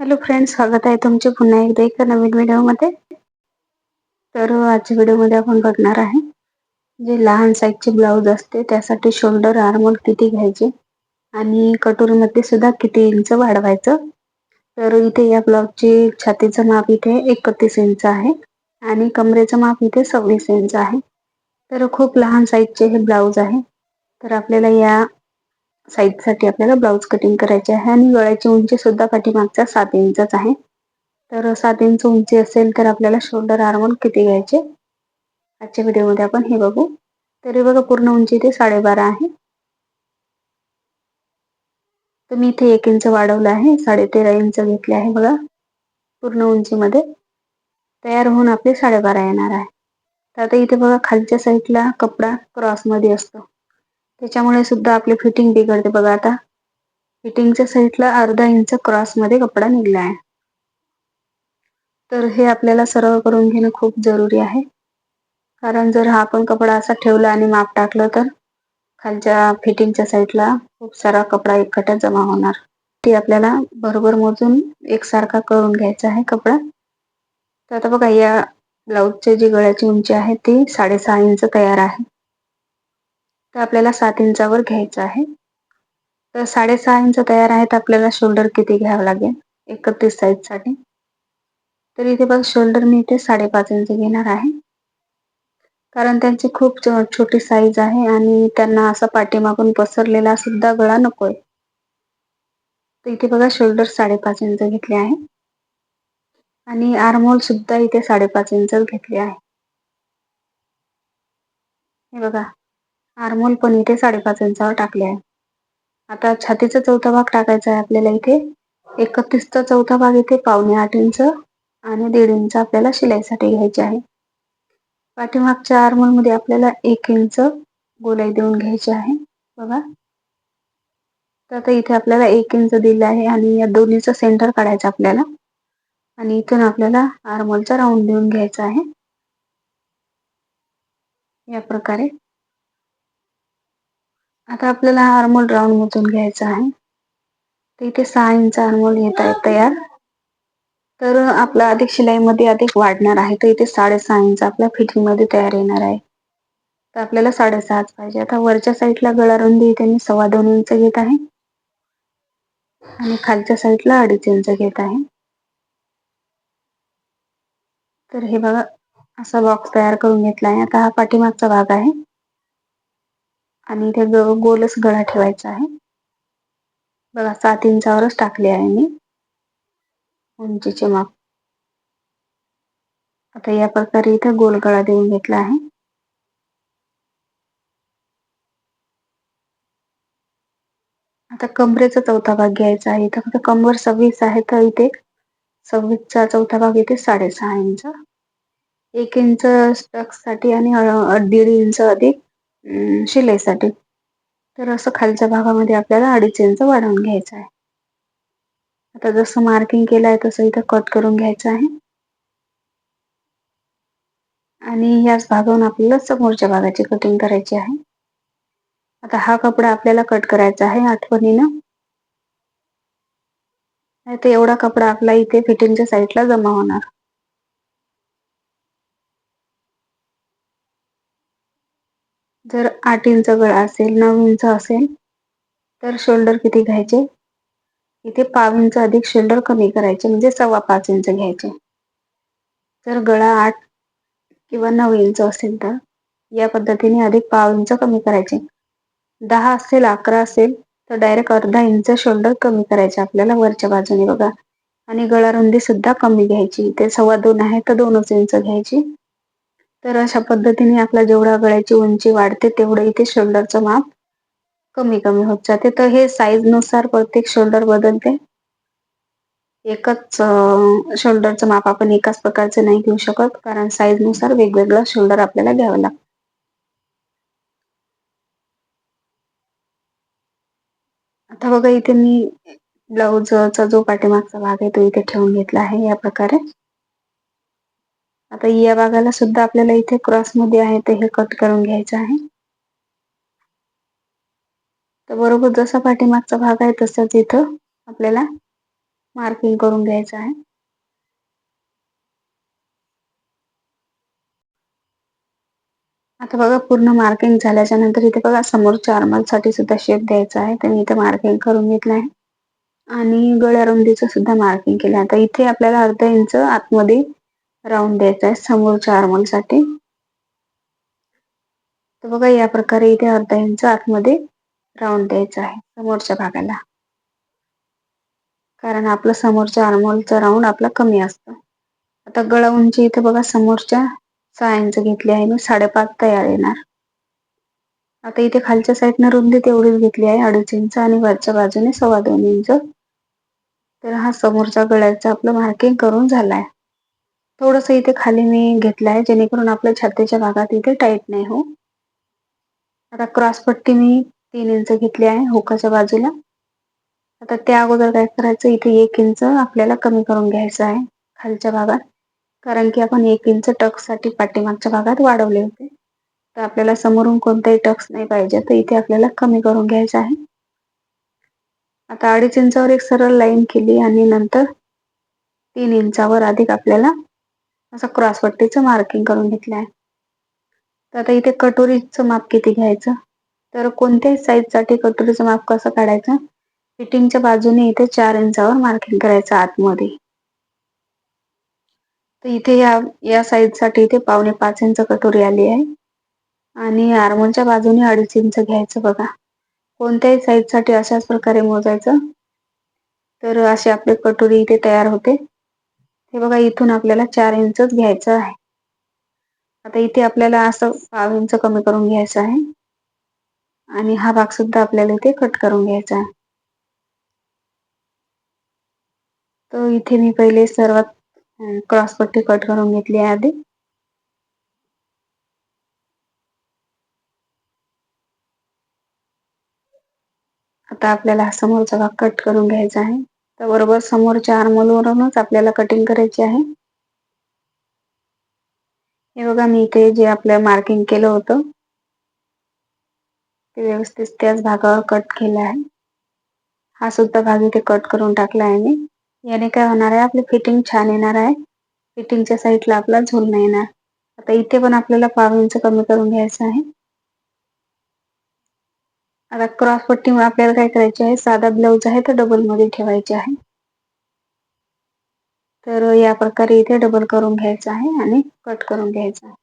Hello friends स्वागत आहे तुमचे पुन्हा एकदा एका नवीन व्हिडिओमध्ये. तर आजच्या व्हिडिओमध्ये आपण बघणार आहे जे लहान साईजचे ब्लाऊज असते त्यासाठी शोल्डर आर्मोल किती घ्यायचे आणि कटोरीमध्ये सुद्धा किती इंच वाढवायचं. तर इथे या ब्लाऊजची छातीचं माप इथे एकतीस इंच आहे आणि कमरेचं माप इथे सव्वीस इंच आहे. तर खूप लहान साईजचे हे ब्लाऊज आहे. तर आपल्याला या साठी आपल्याला ब्लाऊज कटिंग करायचे आहे आणि गळ्याची उंची सुद्धा पाठीमागचा सात इंचच आहे. तर सात इंच उंची असेल तर आपल्याला शोल्डर आर्मोल किती घ्यायचे? आजच्या व्हिडिओमध्ये आपण हे बघू. तरी बघा पूर्ण उंची इथे साडेबारा आहे. तर मी इथे एक इंच वाढवलं आहे साडे तेरा इंच घेतले आहे बघा. पूर्ण उंचीमध्ये तयार होऊन आपले साडेबारा येणार आहे. तर आता इथे बघा खालच्या साईडला कपडा क्रॉसमध्ये असतो. त्याच्यामुळे सुद्धा आपली फिटिंग बिघडते बघा आता. फिटिंगच्या साईडला अर्धा इंच क्रॉसमध्ये कपडा निघला आहे. तर हे आपल्याला सरळ करून घेणं खूप जरुरी आहे. कारण जर हा आपण कपडा असा ठेवला आणि माप टाकलं तर खालच्या फिटिंगच्या साईडला खूप सारा कपडा एकखट्यात जमा होणार. ते आपल्याला बरोबर मोजून एकसारखा करून घ्यायचा आहे कपडा. तर आता बघा या ब्लाऊजची जी गळ्याची उंची आहे ती साडेसहा इंच तयार आहे. तर आपल्याला सात इंचावर घ्यायचं आहे. तर साडेसहा इंच तयार आहेत आपल्याला शोल्डर किती घ्यावं लागेल? एकतीस साईजसाठी तर इथे बघ शोल्डर मी इथे साडेपाच इंच घेणार आहे. कारण त्यांची खूप छोटी साईज आहे आणि त्यांना असा पाठीमागून पसरलेला सुद्धा गळा नकोय. तर इथे बघा शोल्डर साडेपाच इंच घेतले आहे. आणि आर्मोल सुद्धा इथे साडेपाच इंच घेतले आहे. हे बघा. आर्मोल पण इथे साडेपाच इंचावर टाकले आहे. आता छातीचा चौथा भाग टाकायचा आहे आपल्याला इथे. एकतीसचा चौथा भाग इथे पावणे आठ इंच आणि दीड इंच आपल्याला शिलाईसाठी घ्यायचे आहे. पाठीमागच्या आर्मोलमध्ये आपल्याला एक इंच गोलाई देऊन घ्यायची आहे. बघा. तर आता इथे आपल्याला एक इंच दिलं आहे आणि या दोन्हीचं सेंटर काढायचं आपल्याला. आणि इथून आपल्याला आरमोलचा राऊंड देऊन घ्यायचा आहे. या प्रकारे. आता आपल्याला हा आर्मोल राऊंड मोजून घ्यायचा आहे. तर इथे सहा इंच आर्मोल येत आहे तयार. तर आपला अधिक शिलाईमध्ये अधिक वाढणार आहे. तर इथे साडेसहा इंच आपल्या फिटिंगमध्ये तयार येणार आहे. तर आपल्याला साडेसहाच पाहिजे. आता वरच्या साईडला गळा रुंदी इथे मी सव्वा दोन इंच घेत आहे. आणि खालच्या साईडला अडीच इंच घेत आहे. तर हे बघा असा बॉक्स तयार करून घेतला आहे. आता हा पाठीमागचा भाग आहे. आणि इथे गोलच गळा ठेवायचा आहे. बघा सात इंचावरच टाकले आहे मी. उंचीचे माप. आता या प्रकारे इथे गोल गळा देऊन घेतला आहे. आता कमरेचा चौथा भाग घ्यायचा आहे. इथं फक्त कमर सव्वीस आहे तर इथे सव्वीसचा चौथा भाग इथे साडेसहा इंच. एक इंच स्टक्ससाठी आणि दीड इंच अधिक शिलाईसाठी तर असं खालच्या भागामध्ये आपल्याला अडीच इंच वाढवून घ्यायचं आहे. आता जसं मार्किंग केलं आहे तसं इथं कट करून घ्यायचं आहे. आणि याच भागावरून आपल्याला समोरच्या भागाची कटिंग करायची आहे. आता हा कपडा आपल्याला कट करायचा आहे आठवणीनं. नाही तर एवढा कपडा आपला इथे फिटिंगच्या साईडला जमा होणार. जर आठ इंच गळा असेल नऊ इंच असेल तर शोल्डर किती घ्यायचे? इथे पाव इंच अधिक शोल्डर कमी करायचे म्हणजे सव्वा पाच इंच घ्यायचे. जर गळा आठ किंवा नऊ इंच असेल तर या पद्धतीने अधिक पाव इंच कमी करायचे. दहा असेल अकरा असेल तर डायरेक्ट अर्धा इंच शोल्डर कमी करायचे आपल्याला वरच्या बाजूने बघा. आणि गळारुंदी सुद्धा कमी घ्यायची. ते सव्वा दोन आहे तर दोनच इंच घ्यायची. तर अशा पद्धतीने आपला जेवढा गळ्याची उंची वाढते तेवढं इथे शोल्डरचं माप कमी कमी होत जाते. तर हे साईजनुसार प्रत्येक शोल्डर बदलते. एकच शोल्डरचं माप आपण एकाच प्रकारचं नाही घेऊ शकत कारण साईजनुसार वेगवेगळं शोल्डर आपल्याला घ्यावं लागतं. आता बघा इथे मी ब्लाऊजचा जो पाठीमागचा भाग आहे तो इथे ठेवून घेतला आहे या प्रकारे. आता या भागाला सुद्धा आपल्याला इथे क्रॉसमध्ये आहे ते हे कट करून घ्यायचं आहे. तर बरोबर जसा पाठीमागचा भाग आहे तसंच इथं आपल्याला मार्किंग करून घ्यायचं आहे. आता बघा पूर्ण मार्किंग झाल्याच्यानंतर इथे बघा समोर चारमाल साठी सुद्धा शेप द्यायचा आहे. तर मी इथे मार्किंग करून घेतलं आहे. आणि गळ्या रुंदीचं सुद्धा मार्किंग केलं आता इथे आपल्याला अर्धा इंच आतमध्ये राऊंड द्यायचा आहे समोरच्या आर्मलसाठी. तर बघा या प्रकारे इथे अर्धा इंच आतमध्ये राऊंड द्यायचा आहे समोरच्या भागाला. कारण आपलं समोरच्या आर्मोलचा राऊंड आपला कमी असतं. आता गळा उंची इथे बघा समोरच्या सहा इंच घेतली आहे मी साडेपाच तयार येणार. आता इथे खालच्या साईडनं रुंदी तेवढीच घेतली आहे अडीच इंच आणि वरच्या बाजूने सव्वा दोन इंच तर हा समोरच्या गळ्याचा आपलं मार्किंग करून झालाय. थोडस इथे खाली मी घेतलं आहे जेणेकरून आपल्या छातीच्या भागात इथे टाईट नाही हो. आता क्रॉस पट्टी मी तीन इंच घेतली आहे होकाच्या बाजूला. आता त्या अगोदर काय करायचं इथे एक इंच आपल्याला कमी करून घ्यायचं आहे खालच्या भागात. कारण की आपण एक इंच टक्ससाठी पाठीमागच्या भागात वाढवले होते. तर आपल्याला समोरून कोणताही टक्स नाही पाहिजे तर इथे आपल्याला कमी करून घ्यायचं आहे. आता अडीच इंचावर एक सरळ लाईन केली आणि नंतर तीन इंचावर अधिक आपल्याला असं क्रॉसपट्टीचं मार्किंग करून घेतलं आहे तर आता इथे कटोरीचं माप किती घ्यायचं? तर कोणत्याही साईजसाठी कटोरीचं माप कसं काढायचं? फिटिंगच्या बाजूने इथे चार इंचावर मार्किंग करायचं आतमध्ये. तर इथे या या साईजसाठी इथे पावणे पाच इंच कटोरी आली आहे. आणि आर्मोलच्या बाजूने अडीच इंच घ्यायचं बघा. कोणत्याही साईजसाठी अशाच प्रकारे मोजायचं. तर अशी आपले कटोरी इथे तयार होते. हे बघा इथून आपल्याला चार इंचच घ्यायचं आहे. आता इथे आपल्याला असं पाव इंच कमी करून घ्यायचं आहे. आणि हा भाग सुद्धा आपल्याला इथे कट करून घ्यायचा आहे. तर इथे मी पहिले सर्वात क्रॉस पट्टी कट करून घेतली आहे आधी. आता आपल्याला हा समोरचा भाग कट करून घ्यायचा आहे. तर बरोबर समोरच्या आर्मोलवरूनच आपल्याला कटिंग करायची आहे. हे बघा मी इथे जे आपलं मार्किंग केलं होतं ते व्यवस्थित त्याच भागावर कट केलं आहे. हा सुद्धा भाग इथे कट करून टाकला आहे मी. याने काय होणार आहे आपली फिटिंग छान येणार आहे. फिटिंगच्या साईडला आपला झोल नाही येणार. आता इथे पण आपल्याला पाव इंच कमी करून घ्यायचं आहे. आता क्रॉस पट्टी आपल्याला काय करायची आहे? साधा ब्लाऊज आहे तर डबलमध्ये ठेवायचे आहे. तर या प्रकारे इथे डबल करून घ्यायचं आहे आणि कट करून घ्यायचं आहे.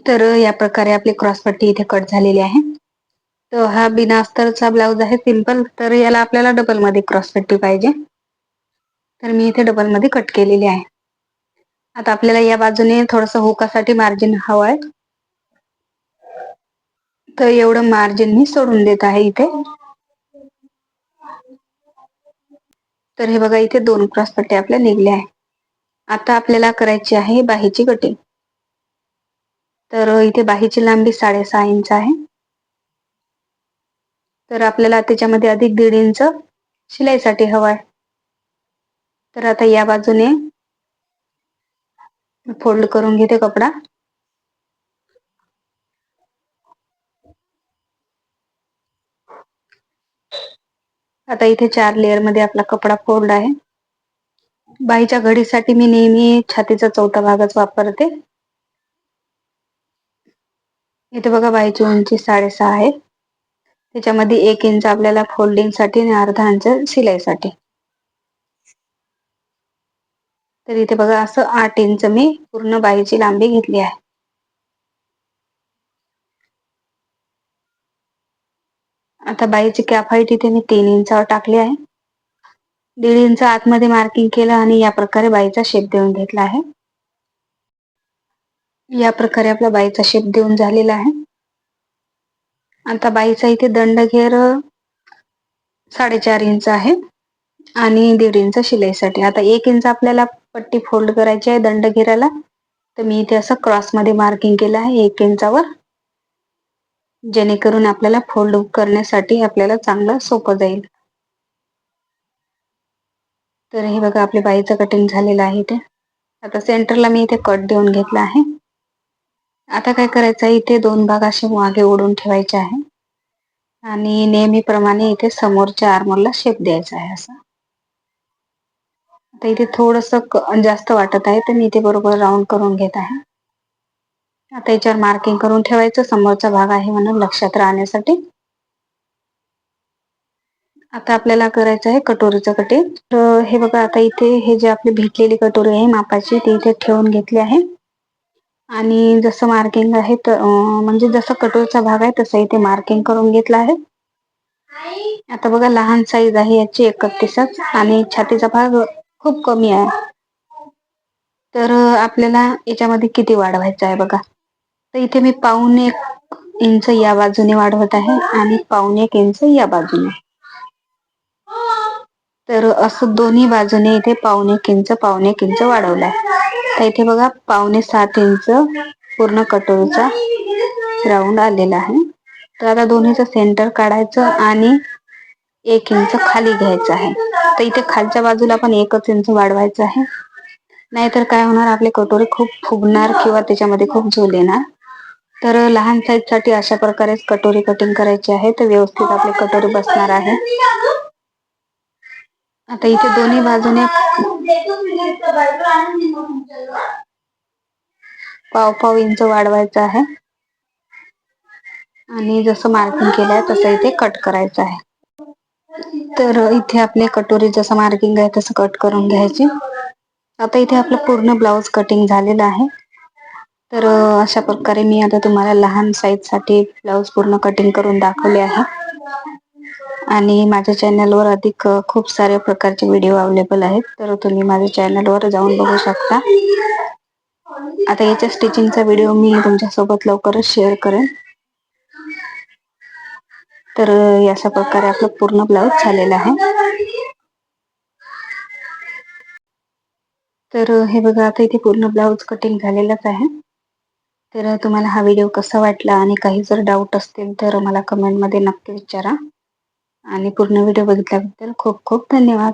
तर या प्रकारे आपली क्रॉसपट्टी इथे कट झालेली आहे. तर हा बिना अस्तरचा ब्लाऊज आहे सिंपल तर याला आपल्याला डबलमध्ये क्रॉसपट्टी पाहिजे. तर मी इथे डबलमध्ये कट केलेली आहे. आता आपल्याला या बाजूने थोडस हुकासाठी मार्जिन हवं आहे तर एवढं मार्जिन मी सोडून देत आहे इथे. तर हे बघा इथे दोन क्रॉस पट्टे आपल्या निघले आहे आता आपल्याला करायची आहे बाहीची कटिंग तर इथे बाहीची लांबी साडेसहा इंच आहे. तर आपल्याला त्याच्यामध्ये अधिक दीड इंच शिलाईसाठी हवा आहे तर आता या बाजूने फोल्ड करून घेते कपडा. आता इथे चार लेअरमध्ये आपला कपडा फोल्ड आहे. बाईच्या घडीसाठी मी नेहमी छातीचा चौथा भागच वापरते. इथे बघा बाईची उंची साडेसहा आहे. त्याच्यामध्ये एक इंच आपल्याला फोल्डिंगसाठी आणि अर्धा इंच शिलाईसाठी तर इथे बघा असं आठ इंच मी पूर्ण बाईची लांबी घेतली आहे. आता बाईची कॅप हाईट इथे मी तीन इंचावर टाकली आहे. दीड इंच आतमध्ये मार्किंग केलं आणि या प्रकारे बाईचा शेप देऊन घेतला आहे. या प्रकारे आपला बाईचा शेप देऊन झालेला आहे. आता बाईचा इथे दंड घेर साडेचार इंच आहे आणि दीड इंच शिलाईसाठी. आता एक इंच आपल्याला पट्टी फोल्ड करायची आहे दंड घेरायला. तर मी इथे असं क्रॉसमध्ये मार्किंग केलं आहे एक इंचावर. जेणेकरून आपल्याला फोल्ड करण्यासाठी आपल्याला चांगलं सोपं जाईल. तर हे बघा आपल्या बाईचं कटिंग झालेलं आहे इथे. आता सेंटरला मी इथे कट देऊन घेतला आहे. आता काय करायचं आहे इथे दोन भाग असे मागे ओढून ठेवायचे आहे. आणि नेहमीप्रमाणे इथे समोरच्या आर्मोलला शेप द्यायचा आहे असा. आता इथे थोडस जास्त वाटत आहे तर मी इथे बरोबर राऊंड करून घेत आहे. आता याच्यावर मार्किंग करून ठेवायचं समोरचा भाग आहे म्हणून लक्षात राहण्यासाठी. आता आपल्याला करायचं आहे कटोरीचं कटिंग. तर हे बघा आता इथे हे जे आपली भेटलेली कटोरी आहे मापाची ती इथे ठेवून घेतली आहे. आणि जसं मार्किंग आहे तर म्हणजे जसं कटोरीचा भाग आहे तसं इथे मार्किंग करून घेतला आहे. आता बघा लहान साईज आहे याची एकतीसच. आणि छातीचा भाग खूप कमी आहे. तर आपल्याला याच्यामध्ये किती वाढवायचं आहे बघा. तर इथे मी पाऊन एक इंच या बाजूने वाढवत आहे आणि पाऊन एक इंच या बाजूने. तर असं दोन्ही बाजूने इथे पाऊन एक इंच पाऊन एक इंच वाढवलाय. तर इथे बघा पावणे सात इंच पूर्ण कटोरीचा राऊंड आलेला आहे. तर आता दोन्हीचं सेंटर काढायचं आणि एक इंच खाली घ्यायचं आहे. तर इथे खालच्या बाजूला पण एकच इंच वाढवायचं आहे. नाहीतर काय होणार? आपले कटोरे खूप फुगणार किंवा त्याच्यामध्ये खूप झोल येणार. तर लहान साईजसाठी अशा प्रकारे कटोरी कटिंग करायची आहे तर व्यवस्थित आपले कटोरी बसणार आहे. आता इथे दोन्ही बाजूने पाव पाव इंच वाढवायचं आहे. आणि जसं मार्किंग केलंय तसं इथे कट करायचं आहे. तर इथे आपले कटोरी जसं मार्किंग आहे तसं कट करून घ्यायचे. आता इथे आपलं पूर्ण ब्लाऊज कटिंग झालेलं आहे. तर अशा प्रकारे मी आता तुम्हाला लहान साईजसाठी ब्लाऊज पूर्ण कटिंग करून दाखवले आहे. आणि माझ्या चॅनलवर अधिक खूप साऱ्या प्रकारचे व्हिडिओ अवेलेबल आहेत. तर तुम्ही माझ्या चॅनलवर जाऊन बघू शकता. आता याच्या स्टिचिंगचा व्हिडिओ मी तुमच्यासोबत लवकरच शेअर करेन. तर अशा प्रकारे आपलं पूर्ण ब्लाऊज झालेला आहे. तर हे बघा आता इथे पूर्ण ब्लाऊज कटिंग झालेलाच आहे. तर तुम्हाला हा व्हिडिओ कसा वाटला आणि काही जर डाऊट असतील तर मला कमेंटमध्ये नक्की विचारा. आणि पूर्ण व्हिडिओ बघितल्याबद्दल खूप खूप धन्यवाद.